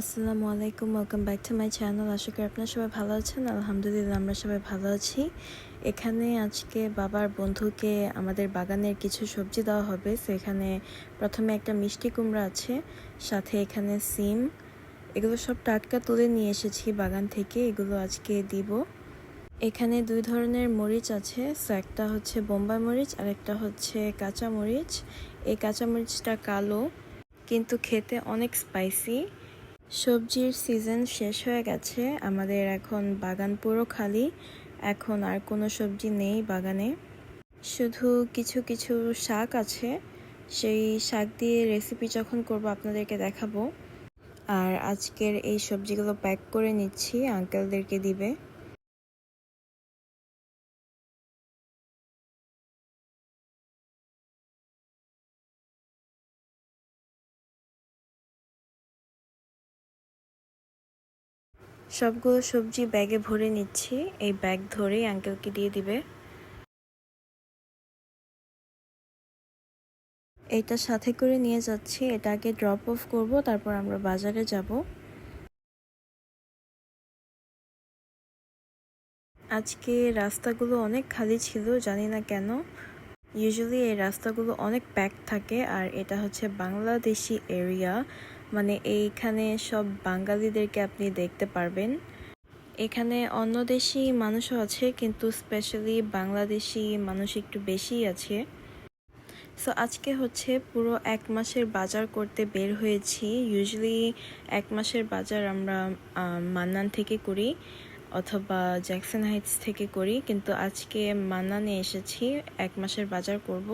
আসসালামু আলাইকুম welcome back to my channel আশা করি আপনারা সবাই ভালো আছেন। আলহামদুলিল্লাহ, আমরা সবাই ভালো আছি। এখানে আজকে বাবার বন্ধুকে আমাদের বাগানের কিছু সবজি দেওয়া হবে। সো এখানে প্রথমে একটা মিষ্টি কুমড়া আছে, সাথে এখানে সিম। এগুলো সব টাটকা তুলে নিয়ে এসেছি বাগান থেকে। এগুলো আজকে দিব। এখানে দুই ধরনের মরিচ আছে। সো একটা হচ্ছে বোম্বাই মরিচ আর একটা হচ্ছে কাঁচা মরিচ। এই কাঁচা মরিচটা কালো, কিন্তু খেতে অনেক স্পাইসি সবজির সিজন শেষ হয়ে গেছে। আমাদের এখন বাগান পুরো খালি। এখন আর কোনো সবজি নেই বাগানে। শুধু কিছু কিছু শাক আছে। সেই শাক দিয়ে রেসিপি যখন করব আপনাদেরকে দেখাবো। আর আজকের এই সবজিগুলো প্যাক করে নিচ্ছি। আঙ্কেলদেরকে দিবে। সবগুলো সবজি ব্যাগে ভরে নিচ্ছি। এই ব্যাগ ধরেই আঙ্কেলকে দিয়ে দিবে। এটা সাথে করে নিয়ে যাচ্ছি। এটা আগে ড্রপ অফ করব, তারপর আমরা বাজারে যাব। আজকে রাস্তাগুলো অনেক খালি ছিল, জানি না কেন। ইউজুয়ালি এই রাস্তাগুলো অনেক প্যাক থাকে, আর এটা হচ্ছে বাংলাদেশি এরিয়া মানে এইখানে সব বাঙালিদেরকে আপনি দেখতে পারবেন। এখানে অন্য দেশি মানুষও আছে, কিন্তু স্পেশালি বাংলাদেশি মানুষ একটু বেশি আছে। সো আজকে হচ্ছে পুরো এক মাসের বাজার করতে বের হয়েছি। ইউজুয়ালি এক মাসের বাজার আমরা মান্নান থেকে করি অথবা জ্যাকসন হাইটস থেকে করি, কিন্তু আজকে মান্নানে এসেছি, এক মাসের বাজার করব।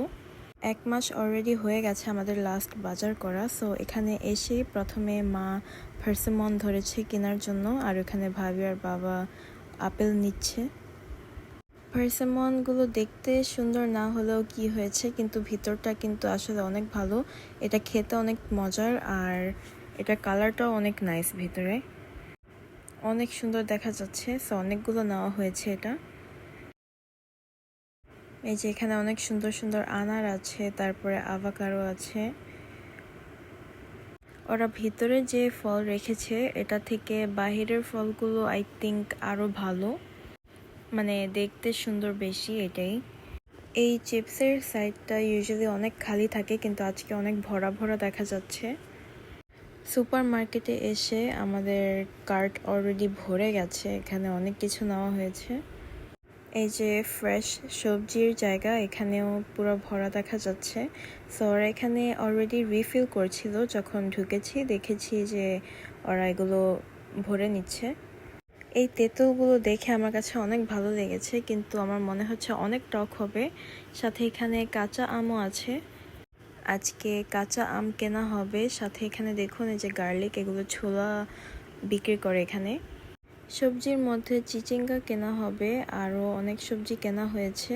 এক মাস অলরেডি হয়ে গেছে আমাদের লাস্ট বাজার করা সো এখানে এসেই প্রথমে মা ফার্সেমন ধরেছে কেনার জন্য, আর ওখানে ভাবি আর বাবা আপেল নিচ্ছে। পার্সেমনগুলো দেখতে সুন্দর, না হলেও কি হয়েছে, কিন্তু ভিতরটা কিন্তু আসলে অনেক ভালো। এটা খেতে অনেক মজার, আর এটা কালারটাও অনেক নাইস ভিতরে। অনেক সুন্দর দেখা যাচ্ছে সো অনেকগুলো নেওয়া হয়েছে এটা। এই যে এখানে অনেক সুন্দর সুন্দর আনার আছে, তারপরে আভাকারো আছে। ওরা ভিতরে যে ফল রেখেছে, এটা থেকে বাহিরের ফলগুলো আই থিঙ্ক আরও ভালো। মানে দেখতে সুন্দর বেশি এটাই। এই চিপসের সাইডটা ইউজুয়ালি অনেক খালি থাকে, কিন্তু আজকে অনেক ভরা ভরা দেখা যাচ্ছে। সুপার মার্কেটে এসে আমাদের কার্ট অলরেডি ভরে গেছে, এখানে অনেক কিছু নেওয়া হয়েছে। এই যে ফ্রেশ সবজির জায়গা, এখানেও পুরো ভরা দেখা যাচ্ছে। সো ওরা এখানে অলরেডি রিফিল করছিল যখন ঢুকেছি, দেখেছি যে ওরা এগুলো ভরে নিচ্ছে। এই তেঁতুলগুলো দেখে আমার কাছে অনেক ভালো লেগেছে, কিন্তু আমার মনে হচ্ছে অনেক টক হবে। সাথে এখানে কাঁচা আমও আছে। আজকে কাঁচা আম কেনা হবে। সাথে এখানে দেখুন এই যে গার্লিক এগুলো ছোলা বিক্রি করে এখানে। সবজির মধ্যে চিচিঙ্গা কেনা হবে, আরও অনেক সবজি কেনা হয়েছে।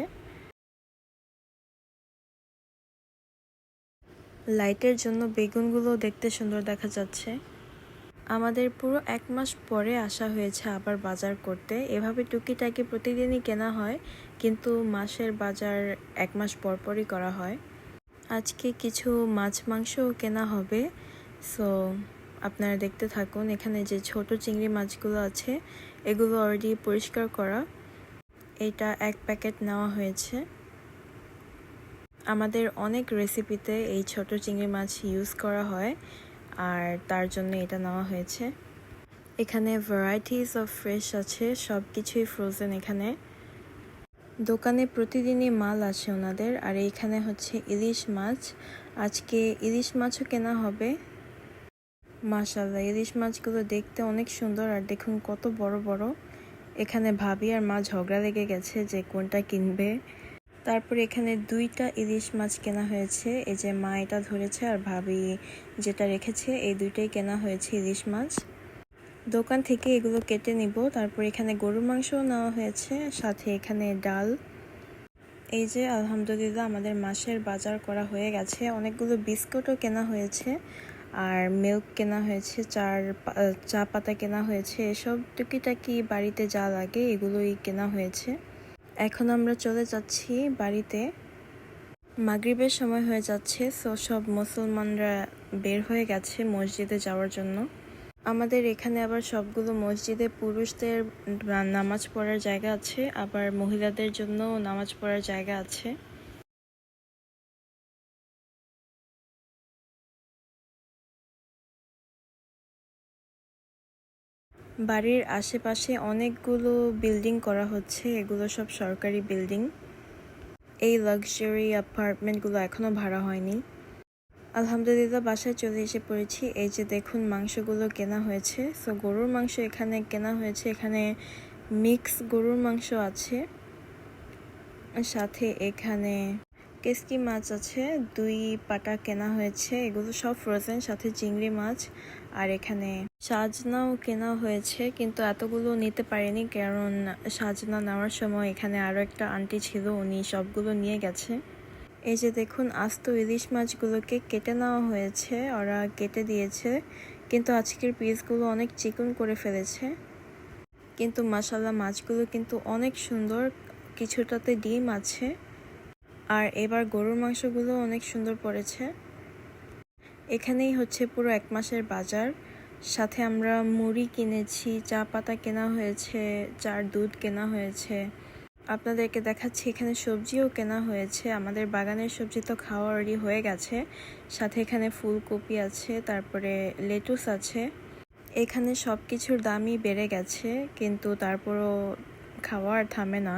লাইটের জন্য বেগুনগুলো দেখতে সুন্দর দেখা যাচ্ছে। আমাদের পুরো এক মাস পরে আসা হয়েছে আবার বাজার করতে। এভাবে টুকিটাকি প্রতিদিনই কেনা হয়, কিন্তু মাসের বাজার এক মাস পর পরই করা হয়। আজকে কিছু মাছ মাংসও কেনা হবে সো আপনারা দেখতে থাকুন, এখানে যে ছোট চিংড়ি মাছগুলো আছে, এগুলো অলরেডি পরিষ্কার করা। এটা এক প্যাকেট নেওয়া হয়েছে। আমাদের অনেক রেসিপিতে এই ছোট চিংড়ি মাছ ইউজ করা হয়, আর তার জন্য এটা নেওয়া হয়েছে। এখানে ভ্যারাইটিস অফ ফ্রেশ আছে সব কিছুই ফ্রোজেন এখানে। দোকানে প্রতিদিনই মাল আসে ওনাদের, আর এইখানে হচ্ছে ইলিশ মাছ। আজকে ইলিশ মাছও কেনা হবে। মাশাল্লাহ ইলিশ মাছগুলো দেখতে অনেক সুন্দর আর দেখুন কত বড় বড়। এখানে ভাবি আর মা ঝগড়া লেগে গেছে যে কোনটা কিনবে। তারপর এখানে দুইটা ইলিশ মাছ কেনা হয়েছে, এই যে মা এটা ধরেছে আর ভাবি যেটা রেখেছে, এই দুইটাই কেনা হয়েছে ইলিশ মাছ। দোকান থেকে এগুলো কেটে নিব, তারপর এখানে গরুর মাংসও নেওয়া হয়েছে, সাথে এখানে ডাল। এই যে আলহামদুলিল্লাহ আমাদের মাসের বাজার করা হয়ে গেছে, অনেকগুলো বিস্কুটও কেনা হয়েছে। আর মিল্ক কেনা হয়েছে, চার চা পাতা কেনা হয়েছে, এসব টুকিটাকি বাড়িতে যা লাগে এগুলোই কেনা হয়েছে। এখন আমরা চলে যাচ্ছি বাড়িতে। মাগরিবের সময় হয়ে যাচ্ছে সো সব মুসলমানরা বের হয়ে গেছে মসজিদে যাওয়ার জন্য। আমাদের এখানে আবার সবগুলো মসজিদে পুরুষদের নামাজ পড়ার জায়গা আছে, আবার মহিলাদের জন্য নামাজ পড়ার জায়গা আছে। বাড়ির আশেপাশে অনেকগুলো বিল্ডিং করা হচ্ছে, এগুলো সব সরকারি বিল্ডিং। এই লাক্সারি অ্যাপার্টমেন্টগুলো এখনও ভাড়া হয়নি। আলহামদুলিল্লাহ, বাসায় চলে এসে পড়েছি। এই যে দেখুন, মাংসগুলো কেনা হয়েছে। সো গরুর মাংস এখানে কেনা হয়েছে। এখানে মিক্স গরুর মাংস আছে। সাথে এখানে কেসকি মাছ আছে, দুই পাটা কেনা হয়েছে, এগুলো সব ফ্রোজেন সাথে চিংড়ি মাছ, আর এখানে সাজনাও কেনা হয়েছে, কিন্তু এতগুলো নিতে পারিনি, কারণ সাজনা নেওয়ার সময় এখানে আরও একটা আন্টি ছিল, উনি সবগুলো নিয়ে গেছে। এই যে দেখুন, আস্ত ইলিশ মাছগুলোকে কেটে নেওয়া হয়েছে, ওরা কেটে দিয়েছে, কিন্তু আজকের পিসগুলো অনেক চিকন করে ফেলেছে। কিন্তু মাসাল্লাহ মাছগুলো কিন্তু অনেক সুন্দর, কিছুটাতে ডিম আছে। আর এবার গরুর মাংসগুলো অনেক সুন্দর পড়েছে। এখানেই হচ্ছে পুরো এক মাসের বাজার। সাথে আমরা মুড়ি কিনেছি, চা পাতা কেনা হয়েছে, চার দুধ কেনা হয়েছে। আপনাদেরকে দেখাচ্ছি এখানে সবজিও কেনা হয়েছে। আমাদের বাগানের সবজি তো খাওয়া রেডি হয়ে গেছে। সাথে এখানে ফুলকপি আছে, তারপরে লেটুস আছে। এখানে সব কিছুর দামই বেড়ে গেছে, কিন্তু তারপরও খাওয়া আর থামে না।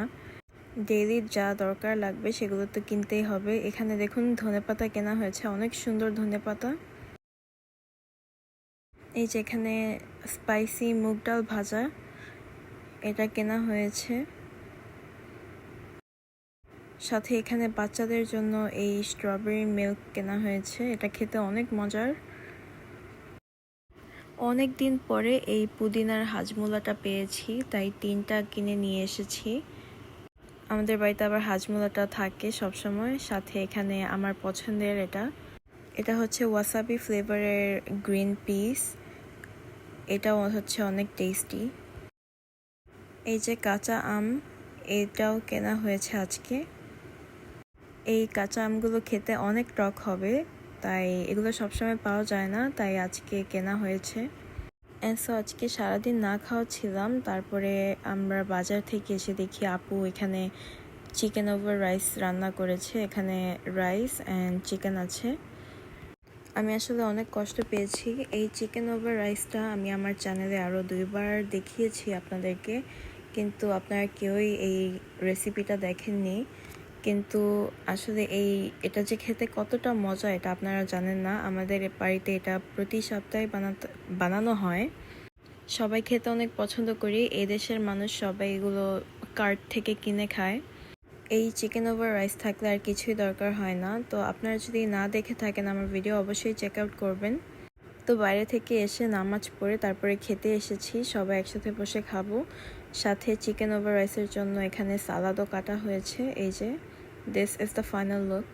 ডেইলি যা দরকার লাগবে সেগুলো তো কিনতেই হবে। এখানে দেখুন ধনেপাতা কেনা হয়েছে, অনেক সুন্দর ধনেপাতা এই যে এখানে স্পাইসি মুগ ডাল ভাজা, এটা কেনা হয়েছে। সাথে এখানে বাচ্চাদের জন্য এই স্ট্রবেরি মিল্ক কেনা হয়েছে, এটা খেতে অনেক মজার। অনেক দিন পরে এই পুদিনার হাজমোলাটা পেয়েছি, তাই তিনটা কিনে নিয়ে এসেছি। আমাদের বাড়িতে আবার হাজমুলাটা থাকে সবসময়। সাথে এখানে আমার পছন্দের এটা। এটা হচ্ছে ওয়াসাবি ফ্লেভারের গ্রিন পিস এটাও হচ্ছে অনেক টেস্টি এই যে কাঁচা আম, এটাও কেনা হয়েছে আজকে। এই কাঁচা আমগুলো খেতে অনেক টক হবে, তাই এগুলো সবসময় পাওয়া যায় না, তাই আজকে কেনা হয়েছে। সো আজকে সারাদিন না খাওয়া ছিলাম তারপরে আমরা বাজার থেকে এসে দেখি আপু এখানে চিকেন ওভার রাইস রান্না করেছে। এখানে রাইস অ্যান্ড চিকেন আছে। আমি আসলে অনেক কষ্ট পেয়েছি। এই চিকেন ওভার রাইসটা আমি আমার চ্যানেলে আরও দুইবার দেখিয়েছি আপনাদেরকে। কিন্তু আপনারা কেউই এই রেসিপিটা দেখেননি। কিন্তু আসলে এই, এটা যে খেতে কতটা মজা এটা আপনারা জানেন না। আমাদের বাড়িতে এটা প্রতি সপ্তাহে বানাতে, বানানো হয়। সবাই খেতে অনেক পছন্দ করি। এই দেশের মানুষ সবাই এগুলো কার্ট থেকে কিনে খায়। এই চিকেন ওভার রাইস থাকলে আর কিছুই দরকার হয় না। তো আপনারা যদি না দেখে থাকেন আমার ভিডিও অবশ্যই চেক আউট করবেন। তো বাইরে থেকে এসে নামাজ পড়ে তারপরে খেতে এসেছি। সবাই একসাথে বসে খাব। সাথে চিকেন ওভার রাইসের জন্য এখানে সালাদও কাটা হয়েছে। এই যে this is the final look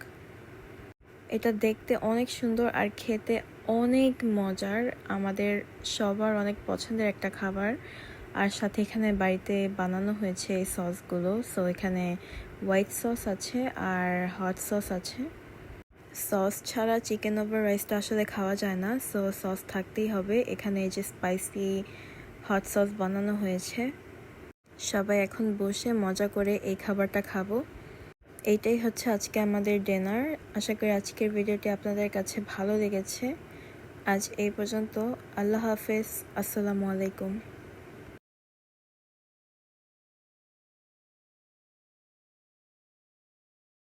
এটা দেখতে অনেক সুন্দর আর খেতে অনেক মজার। আমাদের সবার অনেক পছন্দের একটা খাবার। আর সাথে এখানে বাড়িতে বানানো হয়েছে এই সসগুলো। সো এখানে হোয়াইট সস আছে আর হট সস আছে। সস ছাড়া চিকেন ওভার রাইসটা আসলে খাওয়া যায় না। সো সস থাকতেই হবে। এখানে এই যে স্পাইসি হট সস বানানো হয়েছে। সবাই এখন বসে মজা করে এই খাবারটা খাব। এইটাই হচ্ছে আজকে আমাদের ডিনার আশা করি আজকের ভিডিওটি আপনাদের কাছে ভালো লেগেছে। আজ এই পর্যন্ত আল্লাহ হাফেজ। আসসালামু আলাইকুম।